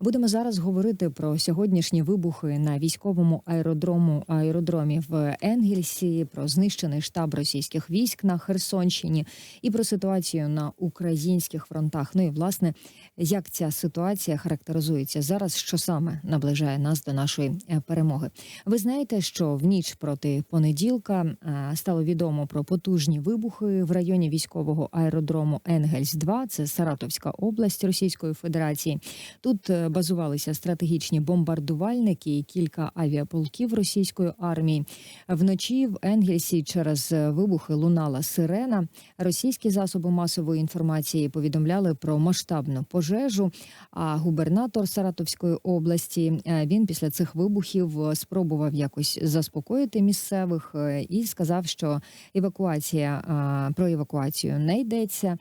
Будемо зараз говорити про сьогоднішні вибухи на військовому аеродрому аеродромі в Енгельсі, про знищений штаб російських військ на Херсонщині і про ситуацію на українських фронтах. Ну і власне, як ця ситуація характеризується зараз, що саме наближає нас до нашої е, перемоги. Ви знаєте, що в ніч проти понеділка е, стало відомо про потужні вибухи в районі військового аеродрому Енгельс 2 це Саратовська область Російської Федерації. Тут е, базувалися стратегічні бомбардувальники і кілька авіаполків російської армії. Вночі в Енгельсі через вибухи лунала сирена. Російські засоби масової інформації повідомляли про масштабну пожежу. А губернатор Саратовської області е, він після цих вибухів спробував якось заспокоїти місцевих е, і сказав, що евакуація е, про евакуацію не йдеться.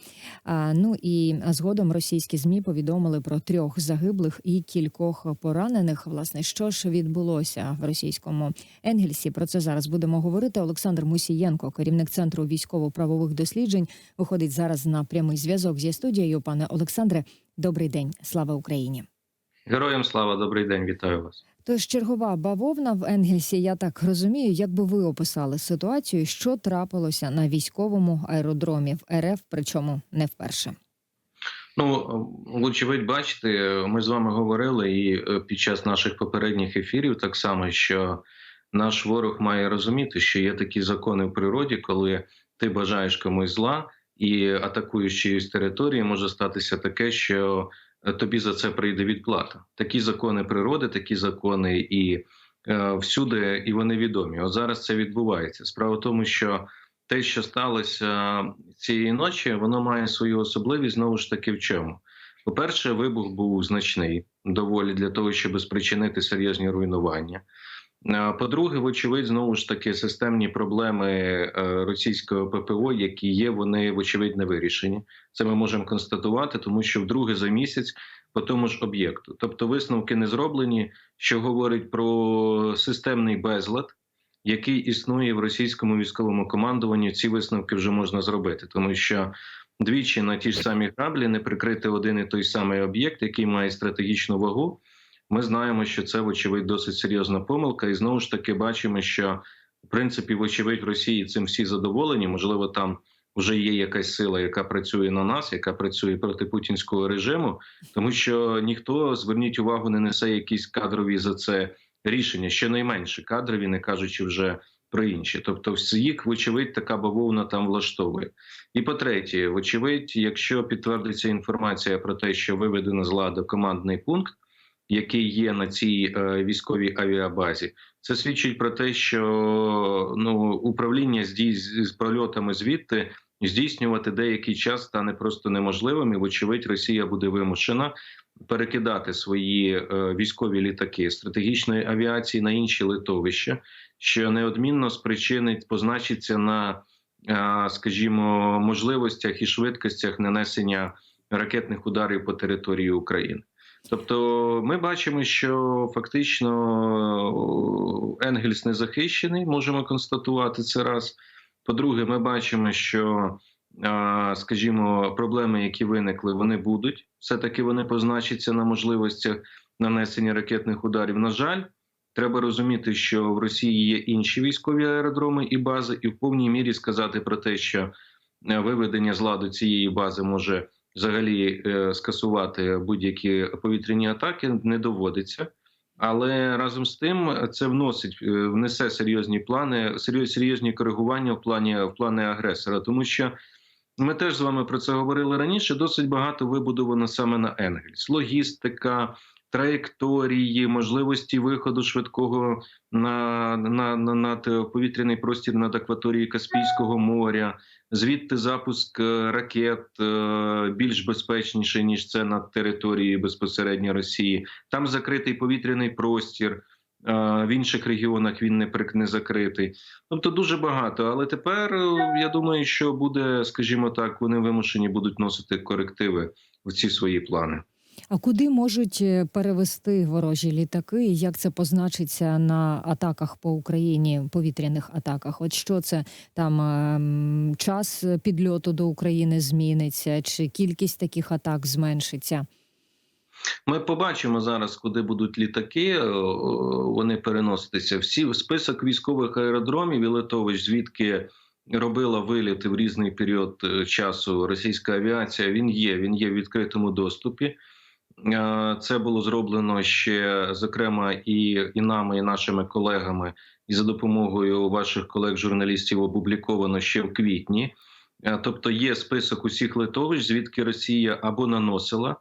Ну і згодом російські змі повідомили про трьох загиблих і кількох поранених. Власне, що ж відбулося в російському Енгельсі? Про це зараз будемо говорити. Олександр Мусієнко, керівник центру військово-правових досліджень, виходить зараз на прямий зв'язок зі студією. Пане Олександре, добрий день, слава Україні. Героям слава, добрий день, вітаю вас. Тож чергова бавовна в Енгельсі, я так розумію, як би ви описали ситуацію, що трапилося на військовому аеродромі в РФ, причому не вперше. Ну, вочевидь, бачите, ми з вами говорили і е, під час наших попередніх ефірів так само, що наш ворог має розуміти, що є такі закони в природі, коли ти бажаєш комусь зла і атакуєш чиюсь територію, може статися таке, що е, тобі за це прийде відплата. Такі закони природи, такі закони і е, всюди, і вони відомі. От зараз це відбувається. Справа в тому, що те, що сталося цієї ночі, воно має свою особливість знову ж таки в чому. По-перше, вибух був значний доволі для того, щоб спричинити серйозні руйнування. По-друге, вочевидь, знову ж таки, системні проблеми е, російського ППО, які є, вони вочевидь не вирішені. Це ми можемо констатувати, тому що вдруге за місяць по тому ж об'єкту. Тобто висновки не зроблені, що говорить про системний безлад, який існує в російському військовому командуванні. Ці висновки вже можна зробити, тому що двічі на ті ж самі граблі не прикрити один і той самий об'єкт, який має стратегічну вагу. Ми знаємо, що це вочевидь досить серйозна помилка, і знову ж таки бачимо, що в принципі, вочевидь, в Росії цим всі задоволені. Можливо, там вже є якась сила, яка працює на нас, яка працює проти путінського режиму, тому що ніхто зверніть увагу, не несе якісь кадрові за це рішення, щонайменше кадрові, не кажучи вже про інші. Тобто, їх, вочевидь, така бавовна там влаштовує. І по-третє, вочевидь, якщо підтвердиться інформація про те, що виведено з ладу командний пункт, який є на цій е, військовій авіабазі, це свідчить про те, що ну управління здійс з прольотами звідти здійснювати деякий час стане просто неможливим. І вочевидь, Росія буде вимушена перекидати свої е, військові літаки стратегічної авіації на інші литовища, що неодмінно спричинить, позначиться на, е, скажімо, можливостях і швидкостях нанесення ракетних ударів по території України. Тобто, ми бачимо, що фактично Енгельс не захищений, можемо констатувати це раз. По-друге, ми бачимо, що скажімо, проблеми, які виникли, вони будуть все таки вони позначаться на можливостях нанесення ракетних ударів. На жаль, треба розуміти, що в Росії є інші військові аеродроми і бази, і в повній мірі сказати про те, що е, виведення з ладу цієї бази може взагалі е, скасувати будь-які повітряні атаки, не доводиться. Але разом з тим це вносить е, внесе серйозні плани, серйозні коригування в плані в плани агресора, тому що ми теж з вами про це говорили раніше. Досить багато вибудовано саме на Енгельс. Логістика, траєкторії, можливості виходу швидкого на на, на, на повітряний простір над акваторією Каспійського моря, звідти запуск е, ракет е, більш безпечніше ніж це на території безпосередньо Росії. Там закритий повітряний простір в інших регіонах він не не закритий. Тобто дуже багато. Але тепер е, я думаю, що буде, скажімо так, вони вимушені будуть носити корективи в ці свої плани. А куди можуть е, перевести ворожі літаки? і Як це позначиться на атаках по Україні, повітряних атаках? От що це там ем, час підльоту до України зміниться, чи кількість таких атак зменшиться? Ми побачимо зараз, куди будуть літаки. е, Вони переноситися. Всі список військових аеродромів і литовищ, звідки робила виліти в різний період е, часу російська авіація. Він є. Він є в відкритому доступі. Е, Це було зроблено ще зокрема і, і нами, і нашими колегами, і за допомогою ваших колег-журналістів опубліковано ще в квітні. Е, Тобто є список усіх литовищ, звідки Росія або наносила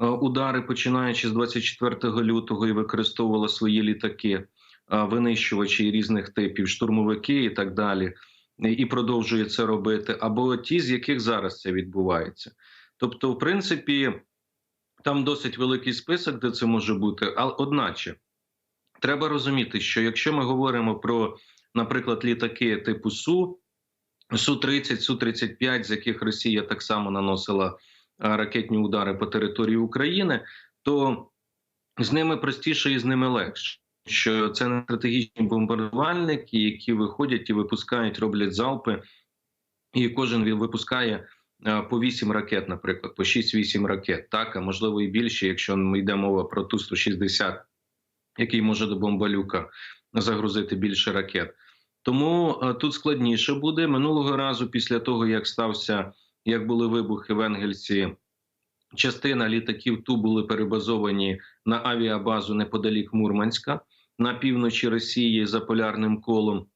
е, удари, починаючи з 24 лютого, і використовувала свої літаки, винищувачі різних типів, штурмовики і так далі, і продовжує це робити, або ті, з яких зараз це відбувається. Тобто, в принципі, там досить великий список, де це може бути, але одначе треба розуміти, що якщо ми говоримо про, наприклад, літаки типу Су, Су-30, Су-35, з яких Росія так само наносила е, ракетні удари по території України, то з ними простіше і з ними легше. Що це не стратегічні бомбардувальники, які виходять і випускають, роблять залпи, і кожен він випускає по 8 ракет, наприклад, по 6-8 ракет, так, а можливо і більше, якщо ми йде мова про Ту-160, який може до бомбалюка загрузити більше ракет. Тому е, тут складніше буде минулого разу, після того як стався, як були вибухи в Енгельсі. Частина літаків ту були перебазовані на авіабазу неподалік Мурманська на півночі Росії за полярним колом.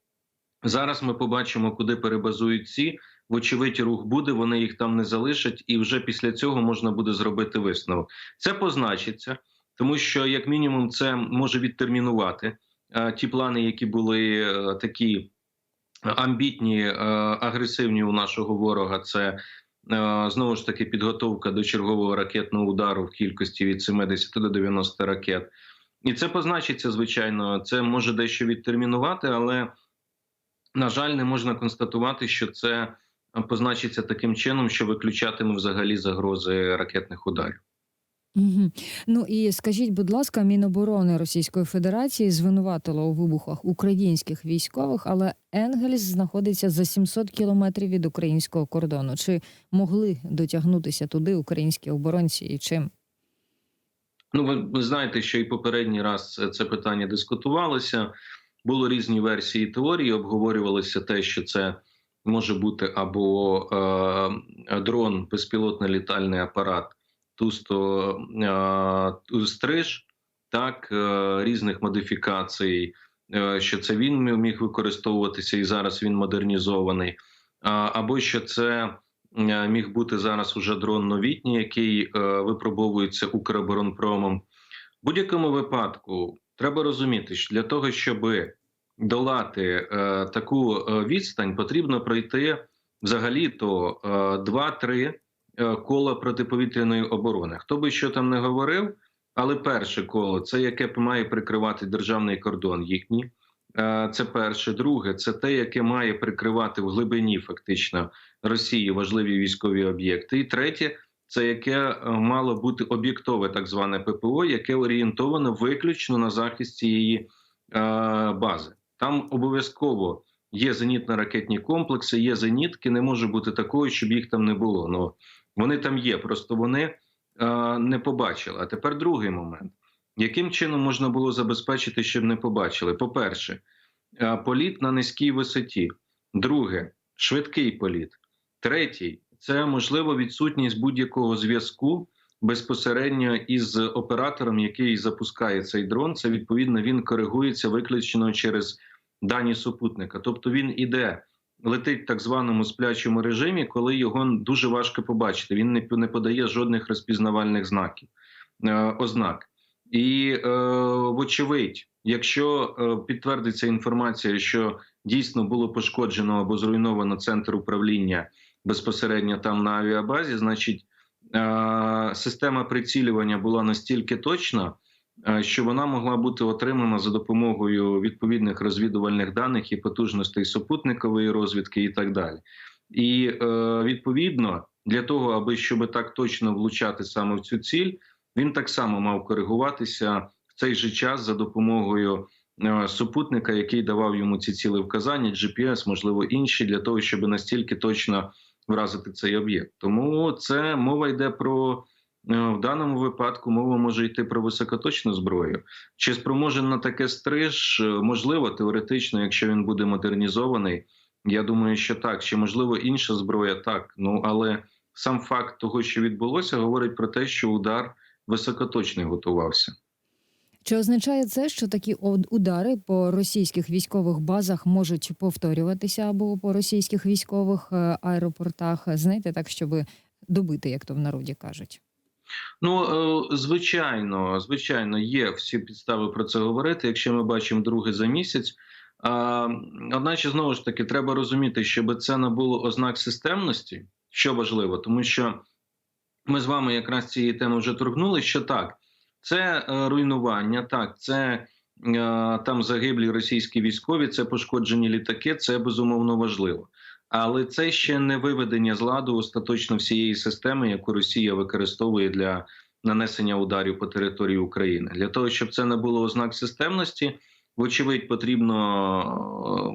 Зараз ми побачимо, куди перебазують ці. Вочевидь, рух буде, вони їх там не залишать, і вже після цього можна буде зробити висновок. Це позначиться, тому що, як мінімум, це може відтермінувати е, ті плани, які були е, такі амбітні, е, агресивні у нашого ворога. Це знову ж таки підготовка до чергового ракетного удару в кількості від 70 до 90 ракет. І це позначиться, звичайно, це може дещо відтермінувати, але, на жаль, не можна констатувати, що це позначиться таким чином, що виключатиме взагалі загрози ракетних ударів. Угу. Ну і скажіть, будь ласка, Міноборони Російської Федерації звинуватило у вибухах українських військових, але Енгельс знаходиться за 700 кілометрів від українського кордону. Чи могли дотягнутися туди українські оборонці і чим? Ну, ви, ви знаєте, що і попередній раз це, це питання дискутувалося. Було різні версії теорії, обговорювалося те, що це може бути або е, дрон, безпілотний літальний апарат Ту-100 стриж, так е, різних модифікацій, е, що це він міг використовуватися, і зараз він модернізований, або що це е, міг бути зараз уже дрон новітній, який е, випробовується Укроборонпромом. В будь-якому випадку треба розуміти, що для того, щоб долати е, таку е, відстань, потрібно пройти взагалі-то е, 2-3 е, кола протиповітряної оборони. Хто би що там не говорив, але перше коло це яке має прикривати державний кордон їхній. Це перше, друге, це те, яке має прикривати в глибині фактично Росії важливі військові об'єкти. І третє, це яке мало бути об'єктове, так зване ППО, яке орієнтовано виключно на захист цієї бази. Там обов'язково є зенітно-ракетні комплекси, є зенітки. Не може бути такого, щоб їх там не було. Ну вони там є, просто вони е, не побачили. А тепер другий момент: яким чином можна було забезпечити, щоб не побачили? По-перше, е, політ на низькій висоті. Друге швидкий політ. Третій це можливо відсутність будь-якого зв'язку безпосередньо із оператором, який запускає цей дрон. Це відповідно він коригується виключно через дані супутника. Тобто він іде, летить так званому сплячому режимі, коли його дуже важко побачити. Він не, подає жодних розпізнавальних знаків е, ознак. І е, вочевидь, якщо е, підтвердиться інформація, що дійсно було пошкоджено або зруйновано центр управління безпосередньо там на авіабазі, значить система прицілювання була настільки точна, е, що вона могла бути отримана за допомогою відповідних розвідувальних даних і потужностей супутникової розвідки, і так далі. І е, відповідно для того, аби щоб так точно влучати саме в цю ціль, він так само мав коригуватися в цей же час за допомогою е, супутника, який давав йому ці ціли вказання, GPS, можливо, інші, для того, щоб настільки точно вразити цей об'єкт. Тому це мова йде про в даному випадку мова може йти про високоточну зброю. Чи спроможен на таке стриж? Е, Можливо, теоретично, якщо він буде модернізований. Я думаю, що так. Чи можливо інша зброя? Так. Ну але сам факт того, що відбулося, говорить про те, що удар високоточний готувався. Чи означає це, що такі удари по російських військових базах можуть повторюватися або по російських військових е, аеропортах? Знаєте, так щоб добити, як то в народі кажуть? Ну, е, звичайно, звичайно, є всі підстави про це говорити. Якщо ми бачимо друге за місяць. Одначе, знову ж таки, треба розуміти, щоб це не було ознак системності, що важливо, тому що ми з вами якраз цієї теми вже торгнули. Що так, це е, руйнування, так, це е, там загиблі російські військові, це пошкоджені літаки, це безумовно важливо. Але це ще не виведення з ладу остаточно всієї системи, яку Росія використовує для нанесення ударів по території України. Для того щоб це не було ознак системності, вочевидь, потрібно,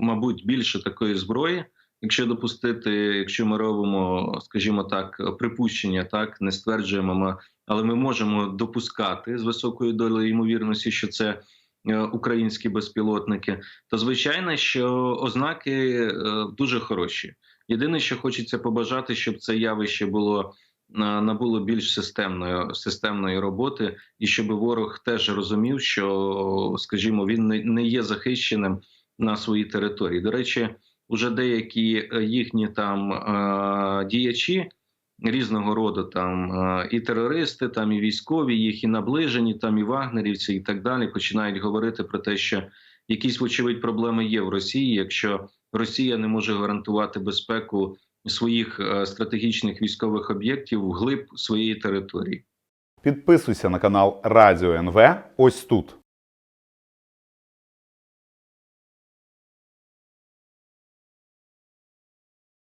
е, мабуть, більше такої зброї. Якщо допустити, якщо ми робимо, скажімо так, припущення, так не стверджуємо, ми, але ми можемо допускати з високою долею ймовірності, що це е, українські безпілотники, то звичайно, що ознаки е, дуже хороші. Єдине, що хочеться побажати, щоб це явище було е, набуло більш системної системної роботи, і щоб ворог теж розумів, що, скажімо, він не, є захищеним на своїй території. До речі, уже деякі їхні там діячі. Різного роду там е, і терористи, там і військові, їх і наближені, там і вагнерівці, і так далі починають говорити про те, що якісь вочевидь проблеми є в Росії, якщо Росія не може гарантувати безпеку своїх е, стратегічних військових об'єктів вглиб своєї території. Підписуйся на канал Радіо НВ ось тут.